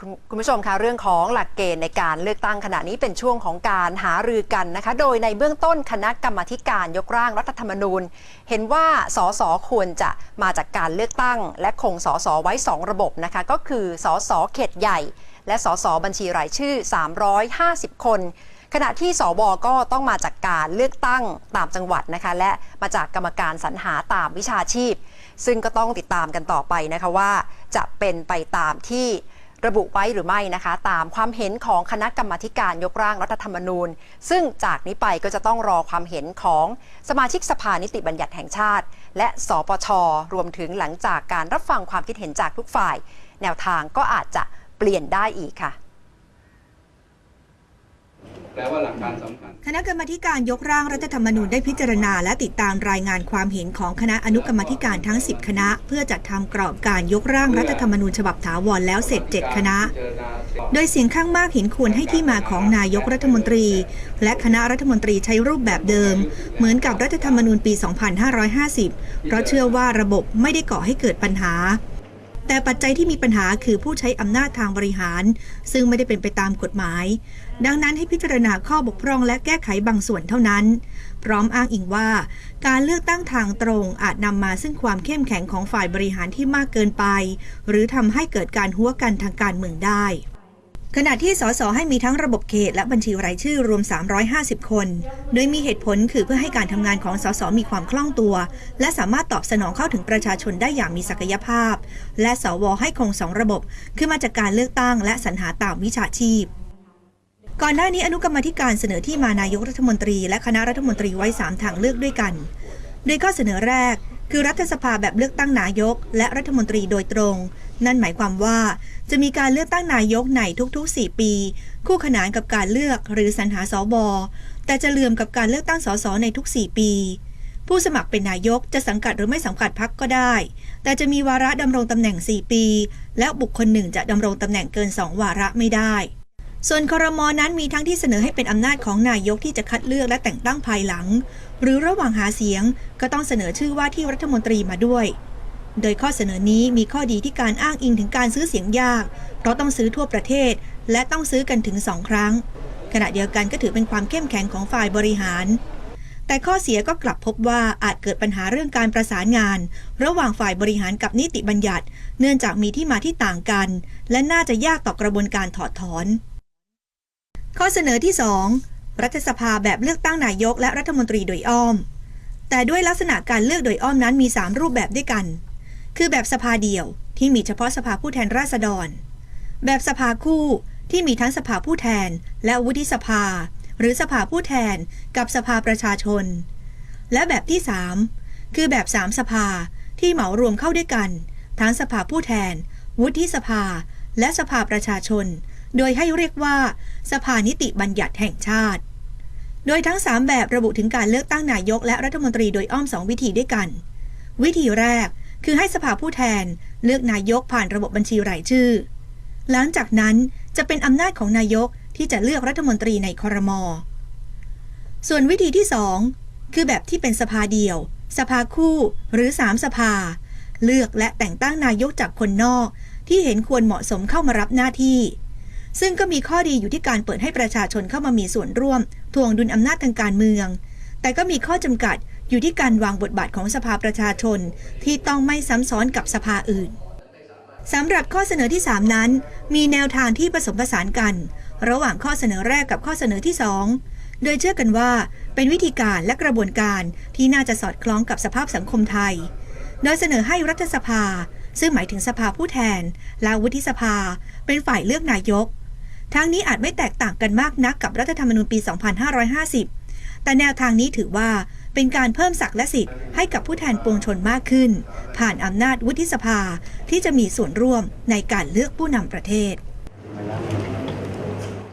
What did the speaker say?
คุณคุณผู้ชมคะเรื่องของหลักเกณฑ์ในการเลือกตั้งขณะนี้เป็นช่วงของการหารือกันนะคะ โดยในเบื้องต้นคณะกรรมาการยกร่างรัฐธรรมนูญ เห็นว่าสสควรจะมาจากการเลือกตั้ง และคงสสไว้ 2 ระบบนะคะ ก็คือสสเขตใหญ่ และสสบัญชีรายชื่อ 350 คน ขณะที่สวก็ต้องมาจากการเลือกตั้งตามจังหวัดนะคะ และมาจากกรรมการสรรหาตามวิชาชีพ ซึ่งก็ต้องติดตามกันต่อไปนะคะว่า จะเป็นไปตามที่ ระบุไว้หรือไม่นะคะ ตามความเห็นของคณะกรรมาธิการยกร่างรัฐธรรมนูญ ซึ่งจากนี้ไปก็จะต้องรอความเห็นของสมาชิกสภานิติบัญญัติแห่งชาติ และสปชรวมถึงหลังจากการรับฟังความคิดเห็นจากทุกฝ่าย แนวทางก็อาจจะเปลี่ยนได้อีกค่ะ แปลว่าหลักการสำคัญ คณะกรรมาธิการยกร่างรัฐธรรมนูญได้พิจารณา และติดตามรายงานความเห็นของคณะอนุกรรมาธิการทั้ง 10 คณะ เพื่อจัดทำกรอบการยกร่างรัฐธรรมนูญฉบับถาวรแล้วเสร็จ 7 คณะ โดยเสียงข้างมากเห็นควรให้ที่มาของนายกรัฐมนตรี และคณะรัฐมนตรีใช้รูปแบบเดิม เหมือนกับรัฐธรรมนูญปี 2550 เพราะเชื่อว่าระบบไม่ได้ก่อให้เกิดปัญหา แต่ปัจจัยที่มีปัญหาคือผู้ใช้อำนาจทางบริหาร ซึ่งไม่ได้เป็นไปตามกฎหมาย ดังนั้นให้พิจารณาข้อบกพร่องและแก้ไขบางส่วนเท่านั้น พร้อมอ้างอิงว่า การเลือกตั้งทางตรงอาจนำมาซึ่งความเข้มแข็งของฝ่ายบริหารที่มากเกินไป หรือทำให้เกิดการหัวกันทางการเมืองได้ ขณะที่สสให้มีทั้งระบบเขตและบัญชีรายชื่อรวม 350 คน โดยมีเหตุผลคือเพื่อให้การทำงานของสสมีความคล่องตัว และสามารถตอบสนองเข้าถึงประชาชนได้อย่างมีศักยภาพ และสวให้คงสองระบบ คือมาจากการเลือกตั้งและสรรหาตามวิชาชีพก่อนหน้านี้อนุกรรมธิการเสนอที่มานายกรัฐมนตรีและคณะรัฐมนตรีไว้ 3 ทางเลือกด้วยกัน โดยข้อเสนอแรก คือรัฐสภาแบบเลือกตั้งนายก และรัฐมนตรีโดยตรง นั่นหมายความว่าจะมีการเลือกตั้งนายกในทุกๆ 4 ปี คู่ขนานกับการเลือกหรือสรรหาสวแต่จะเลื่อมกับการเลือกตั้งสสในทุก 4 ปี ผู้สมัครเป็นนายกจะสังกัดหรือไม่สังกัดพักก็ได้ แต่จะมีวาระดำรงตำแหน่ง 4 ปี และบุคคลหนึ่งจะดำรงตำแหน่งเกิน 2 วาระไม่ได้ ส่วนคอรมอนั้นมีทั้งที่เสนอให้เป็นอำนาจของนายกที่จะคัดเลือกและแต่งตั้งภายหลัง หรือระหว่างหาเสียงก็ต้องเสนอชื่อว่าที่รัฐมนตรีมาด้วย โดยข้อเสนอนี้มีข้อดีที่การอ้างอิงถึงการซื้อเสียงยาก เพราะต้องซื้อทั่วประเทศ และต้องซื้อกันถึงสองครั้ง ขณะเดียวกันก็ถือเป็นความเข้มแข็งของฝ่ายบริหาร แต่ข้อเสียก็กลับพบว่าอาจเกิดปัญหาเรื่องการประสานงาน ระหว่างฝ่ายบริหารกับนิติบัญญัติ เนื่องจากมีที่มาที่ต่างกัน และน่าจะยากต่อกระบวนการถอดถอน ข้อเสนอที่ 2 รัฐสภาแบบเลือกตั้งนายกและรัฐมนตรีโดยอ้อม แต่ด้วยลักษณะการเลือกโดยอ้อมนั้นมี 3 รูปแบบด้วยกัน คือแบบสภาเดียวที่มีเฉพาะสภาผู้แทนราษฎร แบบสภาคู่ที่มีทั้งสภาผู้แทน และวุฒิสภา หรือสภาผู้แทนกับสภาประชาชน และแบบที่ 3 คือแบบสามสภาที่เหมารวมเข้าด้วยกัน ทั้งสภาผู้แทน วุฒิสภา และสภาประชาชน โดยให้เรียกว่า สภานิติบัญญัติแห่งชาติ โดยทั้ง 3 แบบระบุถึงการเลือกตั้งนายกและรัฐมนตรีโดยอ้อม2วิธีด้วยกัน วิธีแรก คือให้สภาผู้แทนเลือกนายกผ่านระบบบัญชีรายชื่อ หลังจากนั้นจะเป็นอำนาจของนายกที่จะเลือกรัฐมนตรีในคอรมอส่วนวิธีที่ 2 คือแบบที่เป็นสภาเดียว สภาคู่หรือ3สภา เลือกและแต่งตั้งนายกจากคนนอก ที่เห็นควรเหมาะสมเข้ามารับหน้าที่ ซึ่งก็มีข้อดีอยู่ที่การเปิดให้ประชาชนเข้ามามีส่วนร่วมทวงดุลอำนาจทางการเมือง แต่ก็มีข้อจำกัด อยู่ที่การวางบทบาทของสภาประชาชนที่ต้องไม่ซ้ำซ้อนกับสภาอื่นสำหรับข้อเสนอที่ 3 นั้น มีแนวทางที่ผสมผสานกัน ระหว่างข้อเสนอแรกกับข้อเสนอที่ 2 โดยเชื่อกันว่าเป็นวิธีการและกระบวนการที่น่าจะสอดคล้องกับสภาพสังคมไทย โดยเสนอให้รัฐสภา ซึ่งหมายถึงสภาผู้แทน และวุฒิสภา เป็นฝ่ายเลือกนายก ทั้งนี้อาจไม่แตกต่างกันมากนักกับรัฐธรรมนูญปี 2550 แต่แนวทางนี้ถือว่า เป็นการเพิ่มศักดิ์และสิทธิ์ให้กับผู้แทนปวงชนมากขึ้น ผ่านอำนาจวุฒิสภาที่จะมีส่วนร่วมในการเลือกผู้นำประเทศ